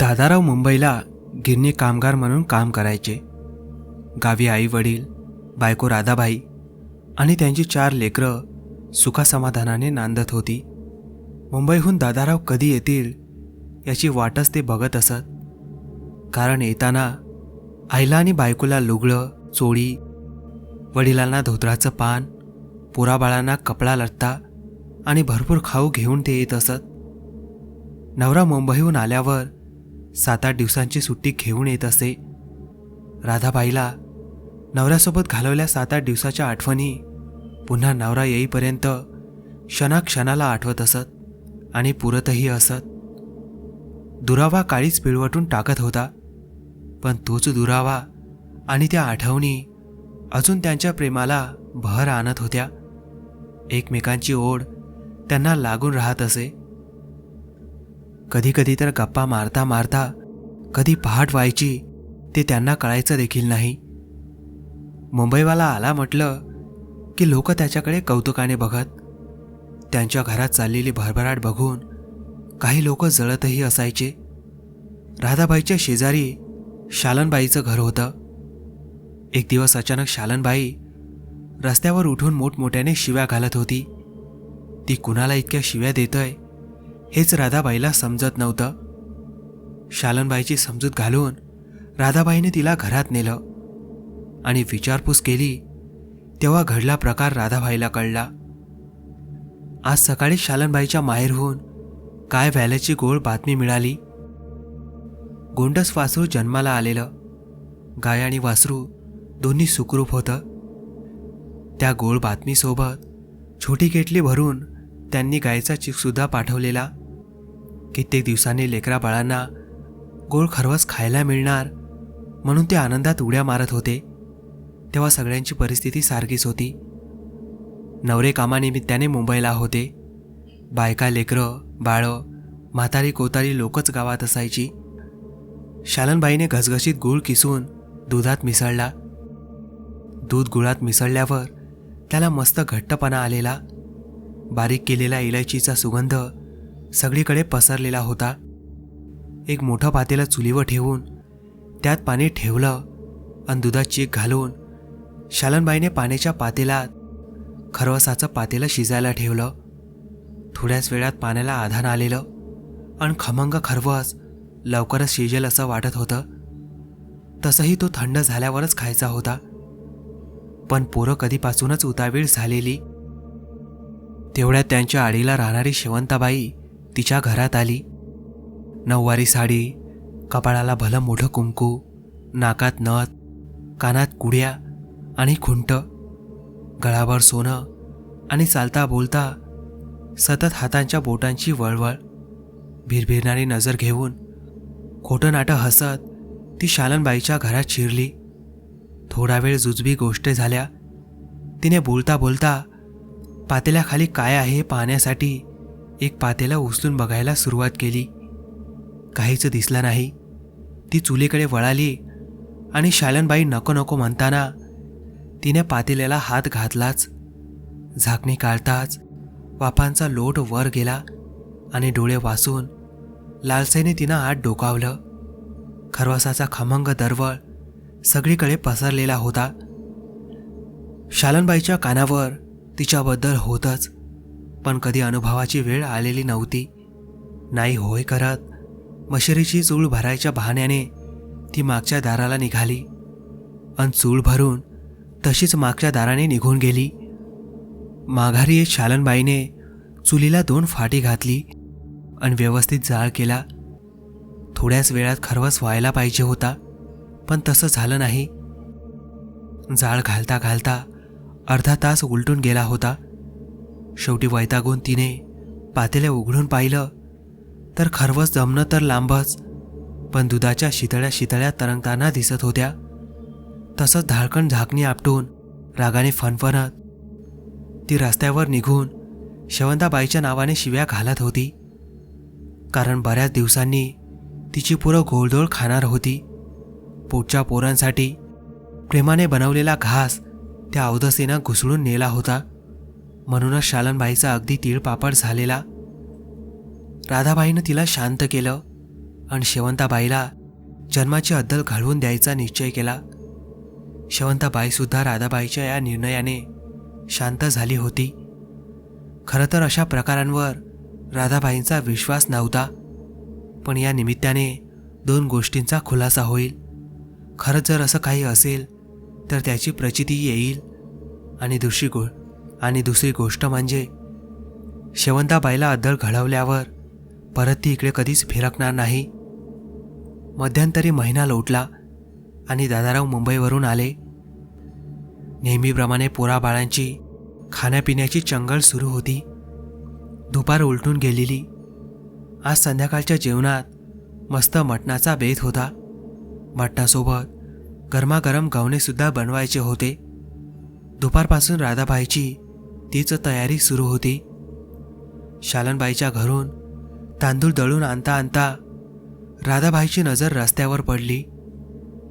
दादाराव मुंबईला गिरणी कामगार म्हणून काम करायचे. गावी आई वडील बायको राधाबाई आणि त्यांची चार लेकरं सुखासमाधानाने नांदत होती. मुंबईहून दादाराव कधी येतील याची वाटच ते बघत असत. कारण येताना आईला आणि बायकोला लुगडं चोळी वडिलांना धोत्राचं पान पुराबाळांना कपडा लत्ता आणि भरपूर खाऊ घेऊन ते येत असत. नवरा मुंबईहून आल्यावर सात आठ दिवसांची सुट्टी घेऊन येत असे. राधाबाईला नवऱ्यासोबत घालवल्या सात आठ दिवसाच्या आठवणी पुन्हा नवरा येईपर्यंत क्षणाक्षणाला आठवत असत आणि पुरतही असत. दुरावा काळीच पिळवटून टाकत होता पण तोच दुरावा आणि त्या आठवणी अजून त्यांच्या प्रेमाला भर आणत होत्या. एकमेकांची ओढ त्यांना लागून राहत असे. कधी कधी तर गप्पा मारता मारता कधी पहाट व्हायची ते त्यांना कळायचं देखील नाही. मुंबईवाला आला म्हटलं की लोक त्याच्याकडे कौतुकाने बघत त्यांच्या घरात चाललेली भरभराट बघून काही लोक जळतही असायचे. राधाबाईच्या शेजारी शालनबाईचं घर होतं. एक दिवस अचानक शालनबाई रस्त्यावर उठून मोठमोठ्याने शिव्या घालत होती. ती कुणाला इतक्या शिव्या देतय हेच राधाबाईला समजत नव्हतं. शालनबाईची समजूत घालून राधाबाईने तिला घरात नेलं. आणि विचारपूस केली तेव्हा घडला प्रकार राधाबाईला कळला. आज सकाळी शालनबाईच्या माहेरहून काय व्हायल्याची गोळ बातमी मिळाली. गोंडस वासरू जन्माला आलेलं. गाय आणि वासरू दोन्ही सुखरूप होतं. त्या गोळ बातमीसोबत छोटी केटली भरून त्यांनी गायचा चिकसुद्धा पाठवलेला. कित्येक दिवसांनी लेकरा बाळांना गोळ खरवस खायला मिळणार म्हणून ते आनंदात उड्या मारत होते. तेव्हा सगळ्यांची परिस्थिती सारखीच होती. नवरे कामानिमित्ताने मुंबईला होते. बायका लेकरं बाळं म्हातारी कोतारी लोकच गावात असायची. शालनबाईने घसघशीत गूळ किसून दुधात मिसळला. दूध गुळात मिसळल्यावर त्याला मस्त घट्टपणा आलेला. बारीक केलेला इलायचीचा सुगंध सगळीकडे पसरलेला होता. एक मोठं पातेलं चुलीवर ठेवून त्यात पाणी ठेवलं आणि दुधात चीक घालून शालनबाईने पाण्याच्या पातेला खरवसाचं पातेलं शिजायला ठेवलं. थोड्याच वेळात पाण्याला आधार आलेलं आणि खमंग खरवस लवकरच शिजेल असं वाटत होतं. तसंही तो थंड झाल्यावरच खायचा होता. पण पोरं कधीपासूनच उतावीळ झालेली. तेवढ्यात त्यांच्या आडीला राहणारी शेवंताबाई तिच्या घरात आली. नऊवारी साडी कपाळाला भलं मोठं कुंकू नाकात नथ कानात कुड्या आणि खुंट गळाभर सोनं आणि चालता बोलता सतत हातांच्या बोटांची वळवळ भिरभिरणारी नजर घेऊन खोटं नाटं हसत ती शालनबाईच्या घरात शिरली. थोडा वेळ जुजबी गोष्ट झाल्या. तिने बोलता बोलता पातेल्याखाली काय आहे हे पाहण्यासाठी एक पातेला उचलून बघायला सुरुवात केली. काहीच दिसलं नाही. ती चुलीकडे वळाली आणि शालनबाई नको नको म्हणताना तिने पातेल्याला हात घातलाच. झाकणी काढताच वापांचा लोट वर गेला आणि डोळे वासून लालसेने तिनं आत डोकावलं. खरवासाचा खमंग दरवळ सगळीकडे पसरलेला होता. शालनबाईच्या कानावर तिच्याबद्दल होतच पण कधी अनुभवाची वेळ आलेली नव्हती. नाही होय करत मशिरीची चूळ भरायच्या बहाण्याने ती मागच्या दाराला निघाली. अन चूळ भरून तशीच मागच्या दाराने निघून गेली. माघारी येत शालनबाईने चुलीला दोन फाटी घातली आणि व्यवस्थित जाळ केला. थोड्याच वेळात खरवस व्हायला पाहिजे होता पण तसं झालं नाही. जाळ घालता घालता अर्धा तास उलटून गेला होता. शेवटी वैतागून तिने पातेल्या उघडून पाहिलं. तर खरवस जमणं तर लांबच पण दुधाच्या शितळ्या शितळ्या तरंगताना दिसत होत्या. तसंच धाळकण झाकणी आपटून रागाने फणफणत ती रस्त्यावर निघून शेवंताबाईच्या नावाने शिव्या घालत होती. कारण बऱ्याच दिवसांनी तिची पुरं गोळदोळ खाणार होती. पोटच्या पोरांसाठी प्रेमाने बनवलेला घास त्या अवदसेनं घुसळून नेला होता. म्हणूनच शालनबाईचा अगदी तीळपापड झालेला. राधाबाईनं तिला शांत केलं आणि शेवंताबाईला जन्माची अद्दल घालवून द्यायचा निश्चय केला. शेवंताबाईसुद्धा राधाबाईच्या या निर्णयाने शांत झाली होती. खरं तर अशा प्रकारांवर राधाबाईंचा विश्वास नव्हता पण या निमित्ताने दोन गोष्टींचा खुलासा होईल. खरंच जर असं काही असेल तर त्याची प्रचिती येईल. आणि दुसरी गो आणि दुसरी गोष्ट म्हणजे शेवंताबाईला अद्दळ घडवल्यावर परत ती इकडे कधीच फिरकणार नाही. मध्यंतरी महिना लोटला आणि दादाराव मुंबईवरून आले. नेहमीप्रमाणे पोराबाळांची खाण्यापिण्याची चंगळ सुरू होती. दुपार उलटून गेलेली. आज संध्याकाळच्या जेवणात मस्त मटणाचा बेत होता. मटणासोबत गरमागरम गवणेसुद्धा बनवायचे होते. दुपारपासून राधाबाईची तीच तयारी सुरू होती. शालनबाईच्या घरून तांदूळ दळून आणता आणता राधाबाईची नजर रस्त्यावर पडली.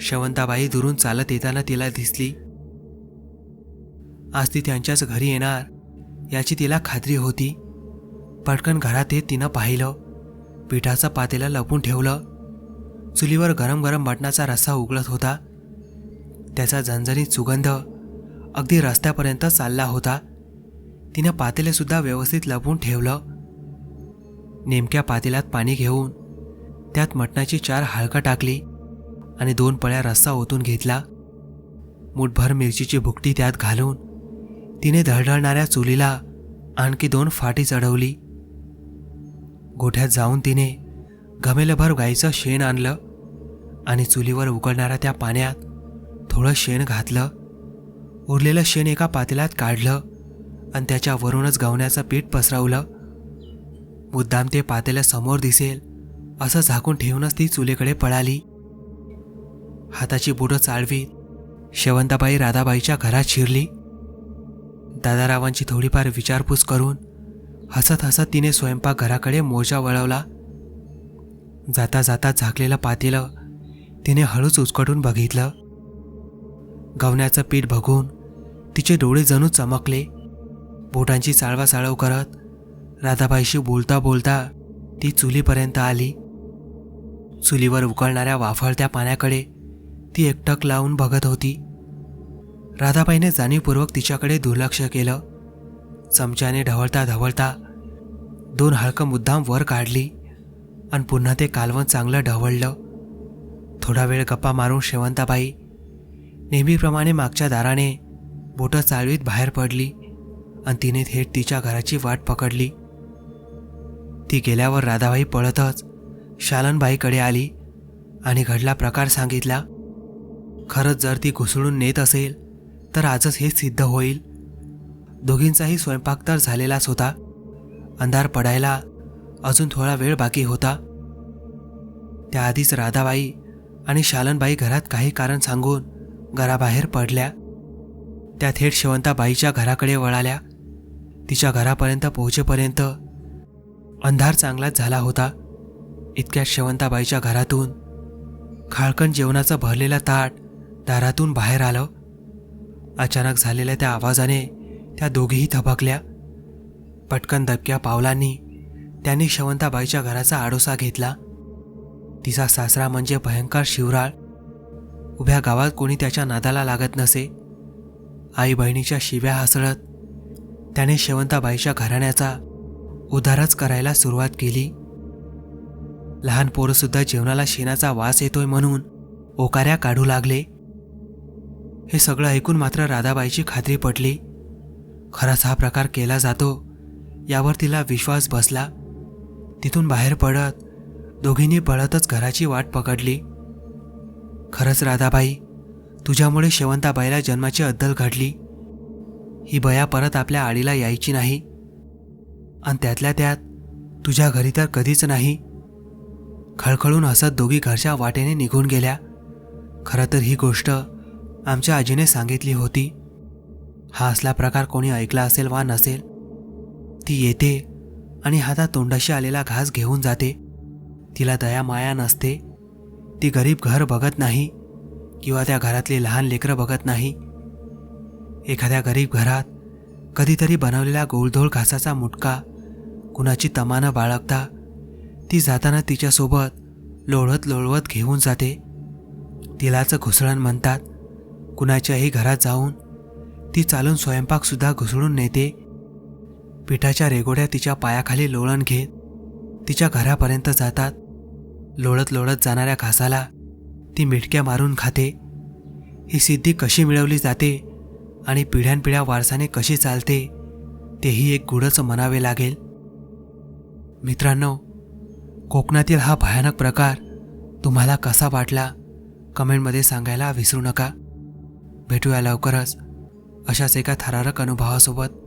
शवंताबाई दुरून चालत येताना तिला दिसली. आज ती त्यांच्याच घरी येणार याची तिला खात्री होती. पटकन घरात येत तिनं पाहिलं. पिठाचा पातेला लपून ठेवलं. चुलीवर गरम गरम मटणाचा रस्सा उगळत होता. त्याचा झणझणीत सुगंध अगदी रस्त्यापर्यंत चालला होता. तिनं पातेलेसुद्धा व्यवस्थित लपून ठेवलं. नेमक्या पातेल्यात पाणी घेऊन त्यात मटणाची चार हाळकं टाकली. आणि दोन पळ्या रस्सा ओतून घेतला. मुठभर मिरचीची भुकटी त्यात घालून तिने धडधडणाऱ्या चुलीला आणखी दोन फाटी चढवली. गोठ्यात जाऊन तिने घमेलभर गाईचं शेण आणलं आणि चुलीवर उकळणाऱ्या त्या पाण्यात थोडं शेण घातलं. उरलेलं शेण एका पातेल्यात काढलं आणि त्याच्यावरूनच गवण्याचं पीठ पसरवलं. मुद्दाम ते पातेल्या समोर दिसेल असं झाकून ठेवूनच ती चुलीकडे पळाली. हाताची बुडं चाळवीत शेवंताबाई राधाबाईच्या घरात शिरली. दादारावांची थोडीफार विचारपूस करून हसत हसत तिने स्वयंपाकघराकडे मोर्चा वळवला. जाता जाता झाकलेलं पातेलं तिने हळूच उचकटून बघितलं. गवण्याचं पीठ बघून तिचे डोळे जणू चमकले. बोटांची चाळवासाळव करत राधाबाईशी बोलता बोलता ती चुलीपर्यंत आली. चुलीवर उकळणाऱ्या वाफळत्या पाण्याकडे ती एकटक लावून बघत होती. राधाबाईने जाणीवपूर्वक तिच्याकडे दुर्लक्ष केलं. चमच्याने ढवळता ढवळता दोन हळकं मुद्दाम वर काढली आणि पुन्हा ते कालवण चांगलं ढवळलं. थोडा वेळ गप्पा मारून शेवंताबाई नेहमीप्रमाणे मागच्या दाराने बोटं चालवीत बाहेर पडली आणि तिने थेट तिच्या घराची वाट पकडली. ती गेल्यावर राधाबाई पळतच शालनबाईकडे आली आणि घडला प्रकार सांगितला. खरंच जर ती घुसळून नेत असेल तर आजच हे सिद्ध होईल. दोघींचाही स्वयंपाक तर झालेलाच होता. अंधार पडायला अजून थोडा वेळ बाकी होता. त्याआधीच राधाबाई आणि शालनबाई घरात काही कारण सांगून घराबाहेर पडल्या. त्या थेट शेवंताबाईच्या घराकडे वळाल्या. तिच्या घरापर्यंत पोहोचेपर्यंत अंधार चांगलाच झाला होता. इतक्यात शेवंताबाईच्या घरातून खाळकण जेवणाचं भरलेला ताट दारातून बाहेर आलं. अचानक झालेल्या त्या आवाजाने त्या दोघीही थबकल्या. पटकन दबक्या पावलांनी त्यांनी शेवंताबाईच्या घराचा आडोसा घेतला. तिचा सासरा म्हणजे भयंकर शिवराळ. उभ्या गावात कोणी त्याच्या नादाला लागत नसे. आई बहिणीच्या शिव्या हसळत त्याने शेवंताबाईच्या घराण्याचा उधारच करायला सुरुवात केली. लहान पोरंसुद्धा जेवणाला शेणाचा वास येतोय म्हणून ओकाऱ्या काढू लागले. हे सगळं ऐकून मात्र राधाबाईची खात्री पटली. खराच हा प्रकार केला जातो यावर तिला विश्वास बसला. तिथून बाहेर पडत दोघींनी पळतच घराची वाट पकडली. खरंच राधाबाई तुझ्यामुळे शेवंताबाईला जन्माची अद्दल घडली. ही बया परत आपल्या आडीला यायची नाही. आणि त्यातल्या त्यात तुझ्या घरी तर कधीच नाही. खळखळून हसत दोघी घरच्या वाटेने निघून गेल्या. खरं तर ही गोष्ट आमच्या आजीने सांगितली होती. हा असला प्रकार कोणी ऐकला असेल वा नसेल ती येते आणि हातात तोंडाशी आलेला घास घेऊन जाते. तिला दया माया नसते. ती गरीब घर बघत नाही किंवा त्या घरातली लहान लेकरं बघत नाही. एखाद्या गरीब घरात कधीतरी बनवलेला गोळधोळ घासाचा मुटका कुणाची तमानं बाळगता ती जाताना तिच्यासोबत लोळवत लोळवत घेऊन जाते. तिलाचं घुसळण म्हणतात. कुणाच्याही घरात जाऊन ती चालून स्वयंपाकसुद्धा घुसळून नेते. पिठाच्या रेगोड्या तिच्या पायाखाली लोळण घेत तिच्या घरापर्यंत जातात. लोळत लोळत जाणाऱ्या घासाला ती मिटक्या मारून खाते. ही सिद्धी कशी मिळवली जाते आणि पिढ्यानपिढ्या वारसाने कशी चालते तेही एक गुढच म्हणावे लागेल. मित्रांनो कोकणातील हा भयानक प्रकार तुम्हाला कसा वाटला कमेंटमध्ये सांगायला विसरू नका. भेटूया लवकरच. अशाच एका थरारक अनुभवासोबत